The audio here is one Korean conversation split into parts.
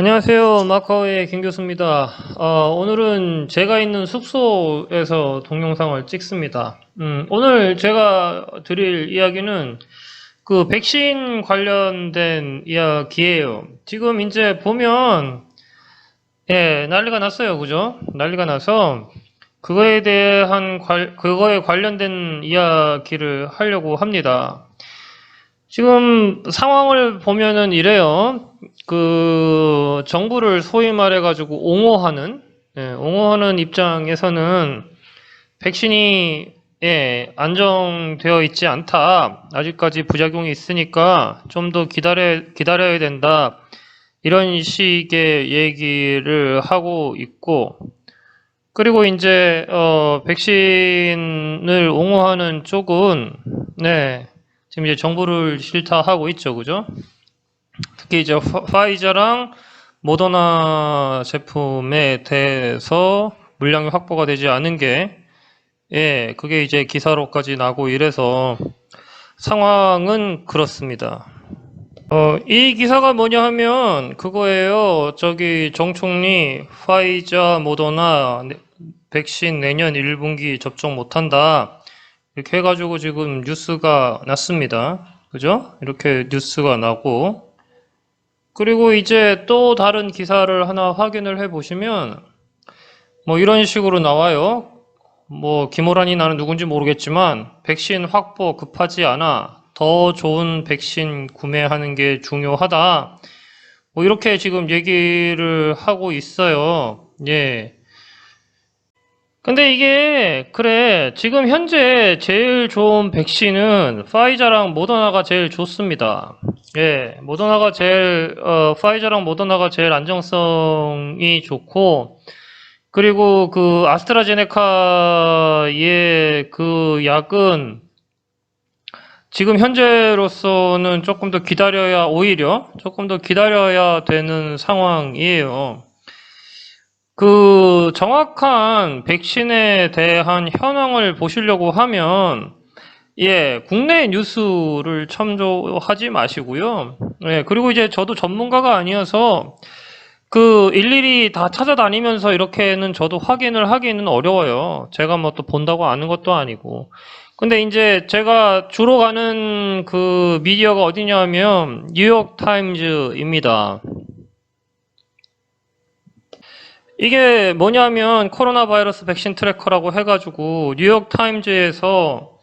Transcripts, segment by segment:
안녕하세요. 마카오의 김 교수입니다. 어, 오늘은 제가 있는 숙소에서 동영상을 찍습니다. 음, 오늘 제가 드릴 이야기는 그 백신 관련된 이야기예요. 지금 이제 보면 예, 난리가 났어요. 그죠? 난리가 나서 그거에 대한 관, 그거에 관련된 이야기를 하려고 합니다. 지금 상황을 보면은 이래요. 그 정부를 소위 말해 가지고 옹호하는 예, 옹호하는 입장에서는 백신이 예, 안정되어 있지 않다. 아직까지 부작용이 있으니까 좀 더 기다려 기다려야 된다. 이런 식의 얘기를 하고 있고 그리고 이제 어, 백신을 옹호하는 쪽은 네. 지금 이제 정보를 싫다 하고 있죠, 그죠? 특히 이제 파- 파이자랑 모더나 제품에 대해서 물량이 확보가 되지 않은 게, 예, 그게 이제 기사로까지 나고 이래서 상황은 그렇습니다. 어, 이 기사가 뭐냐 하면 그거예요. 저기 정 총리 파이자 모더나 네- 백신 내년 1분기 접종 못한다. 이렇게 해가지고 지금 뉴스가 났습니다. 그죠? 이렇게 뉴스가 나고. 그리고 이제 또 다른 기사를 하나 확인을 해 보시면, 뭐 이런 식으로 나와요. 뭐, 김호란이 나는 누군지 모르겠지만, 백신 확보 급하지 않아. 더 좋은 백신 구매하는 게 중요하다. 뭐 이렇게 지금 얘기를 하고 있어요. 예. 근데 이게 그래 지금 현재 제일 좋은 백신은 파이자랑 모더나가 제일 좋습니다. 예, 모더나가 제일 어, 파이자랑 모더나가 제일 안정성이 좋고 그리고 그 아스트라제네카의 그 약은 지금 현재로서는 조금 더 기다려야 오히려 조금 더 기다려야 되는 상황이에요. 그 정확한 백신에 대한 현황을 보시려고 하면 예, 국내 뉴스를 첨조하지 마시고요. 예, 그리고 이제 저도 전문가가 아니어서 그 일일이 다 찾아다니면서 이렇게는 저도 확인을 하기는 어려워요. 제가 뭐 또 본다고 아는 것도 아니고. 근데 이제 제가 주로 가는 그 미디어가 어디냐면 뉴욕 타임즈입니다. 이게 뭐냐면 코로나 바이러스 백신 트래커라고 해가지고 뉴욕 타임즈에서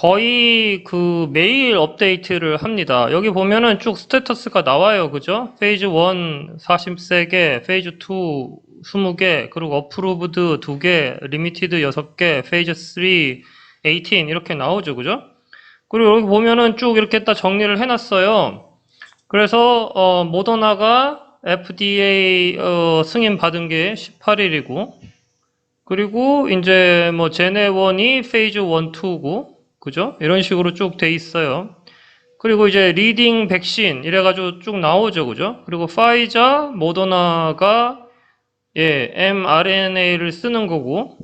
거의 그 매일 업데이트를 합니다. 여기 보면은 쭉 스테터스가 나와요. 그죠? 페이즈 1 43개, 페이즈 2 20개, 그리고 어프로브드 2개, 리미티드 6개, 페이즈 3 18 이렇게 나오죠. 그죠? 그리고 여기 보면은 쭉 이렇게 딱 정리를 해놨어요. 그래서 어, 모더나가 FDA 어, 승인 받은 게 18일이고 그리고 이제 뭐 제네원이 페이즈 1, 2고 그죠? 이런 식으로 쭉 돼 있어요. 그리고 이제 리딩 백신 이래가지고 쭉 나오죠, 그죠? 그리고 파이자, 모더나가 예 mRNA를 쓰는 거고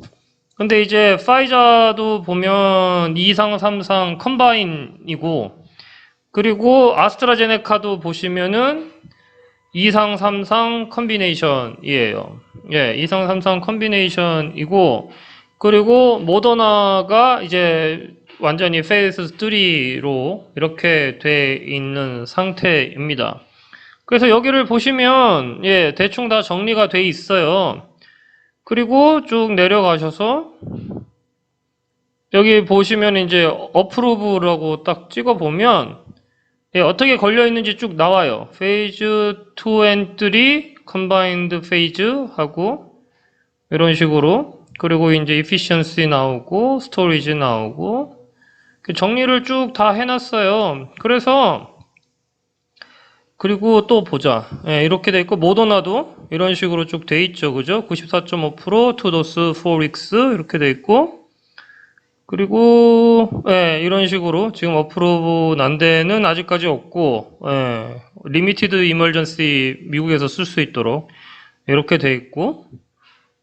근데 이제 파이자도 보면 2상, 3상 컴바인이고 그리고 아스트라제네카도 보시면은 2상, 3상 컨비네이션이에요. 예, 2상, 3상 컨비네이션이고, 그리고 모더나가 이제 완전히 페이스 3로 이렇게 돼 있는 상태입니다. 그래서 여기를 보시면, 예, 대충 다 정리가 돼 있어요. 그리고 쭉 내려가셔서, 여기 보시면 이제 어프로브라고 딱 찍어 보면, 예, 어떻게 걸려 있는지 쭉 나와요. 페이즈 2 and 3 combined phase 하고 이런 식으로 그리고 이제 efficiency 나오고 storage 나오고 그 정리를 쭉 다 해놨어요. 그래서 그리고 또 보자. 예, 이렇게 돼 있고 모더나도 이런 식으로 쭉 돼 있죠. 그죠? 94.5% 투도스 4weeks 이렇게 돼 있고 그리고 예, 이런 식으로 지금 어프로브 난 데는 아직까지 없고 예, 리미티드 이멀전시 미국에서 쓸 수 있도록 이렇게 돼 있고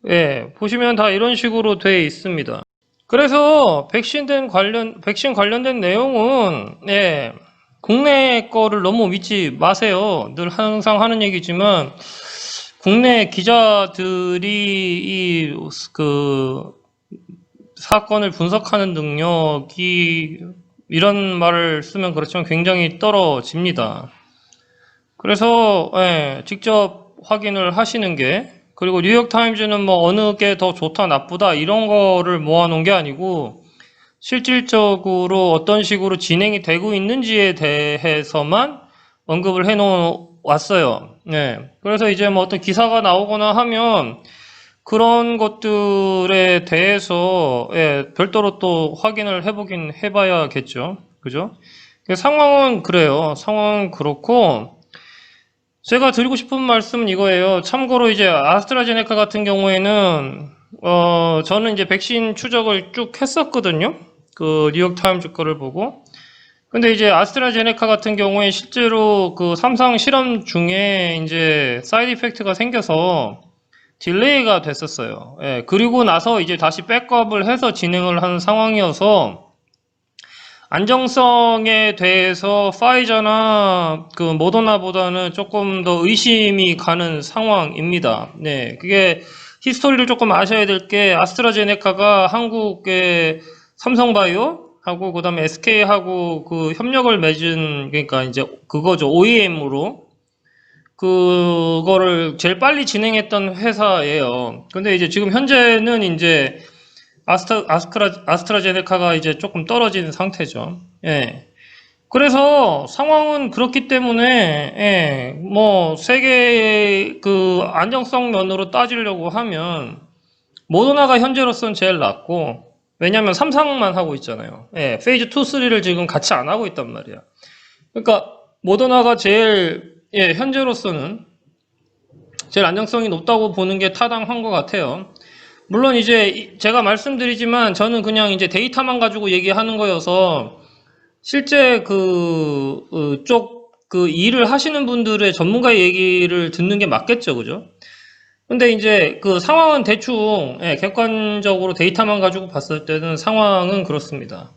예, 보시면 다 이런 식으로 돼 있습니다. 그래서 백신 된 관련 백신 관련된 내용은 예, 국내 거를 너무 믿지 마세요. 늘 항상 하는 얘기지만 국내 기자들이 이그 사건을 분석하는 능력이 이런 말을 쓰면 그렇지만 굉장히 떨어집니다. 그래서 예, 직접 확인을 하시는 게 그리고 뉴욕 타임즈는 뭐 어느 게 더 좋다 나쁘다 이런 거를 모아놓은 게 아니고 실질적으로 어떤 식으로 진행이 되고 있는지에 대해서만 언급을 해놓았어요. 네. 그래서 이제 뭐 어떤 기사가 나오거나 하면 그런 것들에 대해서 예, 별도로 또 확인을 해보긴 해봐야겠죠. 그죠? 그 상황은 그래요. 상황은 그렇고 제가 드리고 싶은 말씀은 이거예요. 참고로 이제 아스트라제네카 같은 경우에는 어 저는 이제 백신 추적을 쭉 했었거든요. 그 뉴욕 타임즈 거를 보고. 근데 이제 아스트라제네카 같은 경우에 실제로 그 삼상 실험 중에 이제 사이드 이펙트가 생겨서 딜레이가 됐었어요. 예, 그리고 나서 이제 다시 백업을 해서 진행을 한 상황이어서 안정성에 대해서 파이저나 그 모더나보다는 조금 더 의심이 가는 상황입니다. 네, 그게 히스토리를 조금 아셔야 될 게 아스트라제네카가 한국의 삼성바이오 하고 그다음에 SK하고 그 협력을 맺은 그러니까 이제 그거죠 OEM으로 그거를 제일 빨리 진행했던 회사예요. 근데 이제 지금 현재는 이제 아스트, 아스크라, 아스트라제네카가 이제 조금 떨어진 상태죠. 예. 그래서 상황은 그렇기 때문에, 예, 뭐, 세계의 그 안정성 면으로 따지려고 하면, 모더나가 현재로서는 제일 낫고, 왜냐면 삼상만 하고 있잖아요. 예, 페이즈 2, 3를 지금 같이 안 하고 있단 말이야. 그러니까, 모더나가 제일, 예, 현재로서는 제일 안정성이 높다고 보는 게 타당한 것 같아요. 물론 이제 이- 제가 말씀드리지만 저는 그냥 이제 데이터만 가지고 얘기하는 거여서 실제 그, 쪽, 그 일을 하시는 분들의 전문가의 얘기를 듣는 게 맞겠죠. 그죠? 근데 이제 그 상황은 대충, 예, 객관적으로 데이터만 가지고 봤을 때는 상황은 그렇습니다.